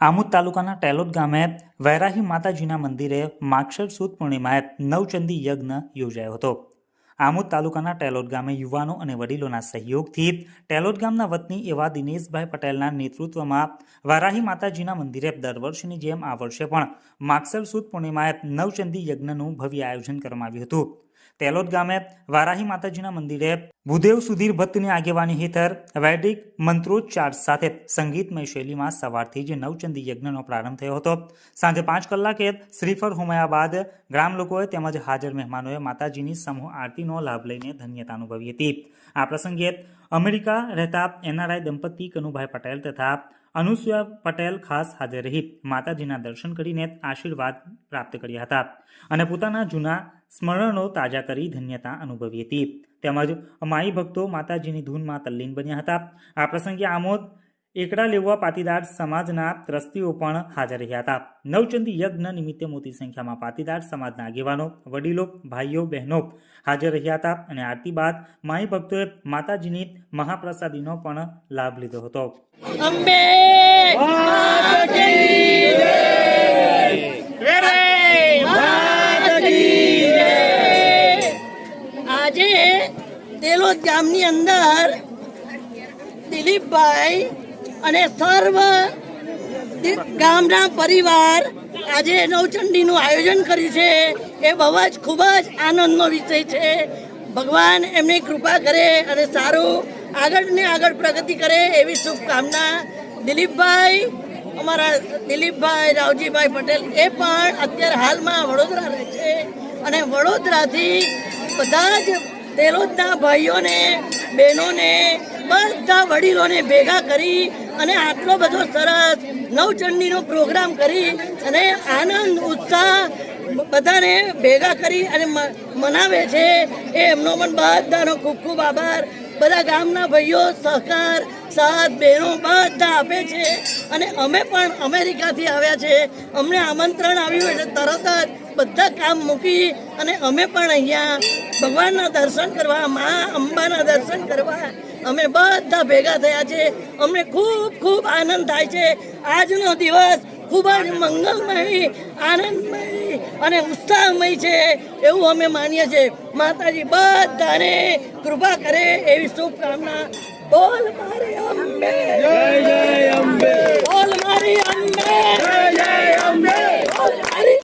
આમોદ તાલુકાના ટેલોદ ગામે વૈરાહી માતાજીના મંદિરે માક્ષર સુદ પૂર્ણિમાએ નવચંદી યજ્ઞ યોજાયો હતો. આમોદ તાલુકાના ટેલોદ ગામે યુવાનો અને વડીલોના સહયોગથી ટેલોદ ગામના વતની એવા દિનેશભાઈ પટેલના નેતૃત્વમાં વારાહી માતાજીના મંદિરે દર વર્ષની જેમ આ વર્ષે પણ માક્ષર સુદ પૂર્ણિમાએ નવચંદી યજ્ઞનું ભવ્ય આયોજન કરવામાં આવ્યું હતું. તેલોદ ગામે વારાહી માતાજીના મંદિરે ભૂદેવ સુધીર ભટ્ટની આગેવાની હેઠળ વૈદિક મંત્રોચ્ચાર સાથે સંગીતમય શૈલીમાં સવારથી જ નવચંદી યજ્ઞનો પ્રારંભ થયો હતો. સાંજે પાંચ કલાકે શ્રીફળ હોમાયા બાદ ગ્રામ લોકોએ તેમજ હાજર મહેમાનોએ માતાજીની સમૂહ આરતીનો લાભ લઈને ધન્યતા અનુભવી હતી. આ પ્રસંગે અમેરિકા રહેતા એનઆરઆઈ દંપતી કનુભાઈ પટેલ તથા અનુસુયા પટેલ ખાસ હાજર રહી. માતાજીના દર્શન કરીને આશીર્વાદ પ્રાપ્ત કર્યા હતા અને પોતાના જૂના સ્મરણો તાજા કરી ધન્યતા અનુભવી હતી. તેમજ માઈ ભક્તો માતાજીની ધૂનમાં તલ્લીન બન્યા હતા. આ પ્રસંગે આમોદ એકડા લેવા પાટીદાર સમાજના ત્રસ્તીઓ પણ હાજર રહ્યા હતા નવચંદી યજ્ઞ નિમિત્તે મોટી સંખ્યામાં પાટીદાર સમાજના આગેવાનો, વડીલો, ભાઈઓ, બહેનો હાજર રહ્યા હતા અને આરતી બાદ માઈ ભક્તોએ માતાજીની મહાપ્રસાદીનો પણ લાભ લીધો હતો. આજે ગામની અંદર દિલીપભાઈ અને સર્વ ગામના પરિવાર આજે નવચંડીનું આયોજન કર્યું છે. એ બહુ જ ખૂબ જ આનંદનો વિષય છે. ભગવાન એમની કૃપા કરે અને સારું આગળ ને આગળ પ્રગતિ કરે એવી શુભકામના દિલીપભાઈ, અમારા દિલીપભાઈ, રાવજીભાઈ પટેલ એ પણ અત્યારે હાલમાં વડોદરા રહે છે. અને વડોદરાથી બધા જ તેલોદના ભાઈઓને, બહેનોને, બધા વડીલોને ભેગા કરી અને આટલો બધો સરસ નવચંડીનો પ્રોગ્રામ કરી અને આનંદ, ઉત્સાહ બધાને ભેગા કરી અને મનાવે છે. એ એમનો પણ બધાનો ખૂબ ખૂબ આભાર. બધા ગામના ભાઈઓ સહકાર, સાથ, બહેનો બધા આપે છે. અને અમે પણ અમેરિકાથી આવ્યા છે. અમને આમંત્રણ આવ્યું એટલે તરત જ બધા કામ મૂકી અને અમે પણ અહીંયા ભગવાનના દર્શન કરવા, મા અંબાના દર્શન કરવા. અમે બધા ભેગા થયા છે. અમને ખૂબ ખૂબ આનંદ થાય છે. આજનો દિવસ ખૂબ જ મંગલમય, આનંદમય અને ઉત્સાહમય છે એવું અમે માનીએ છીએ. માતાજી બધાને કૃપા કરે એવી શુભકામના. બોલ મારે અંબે.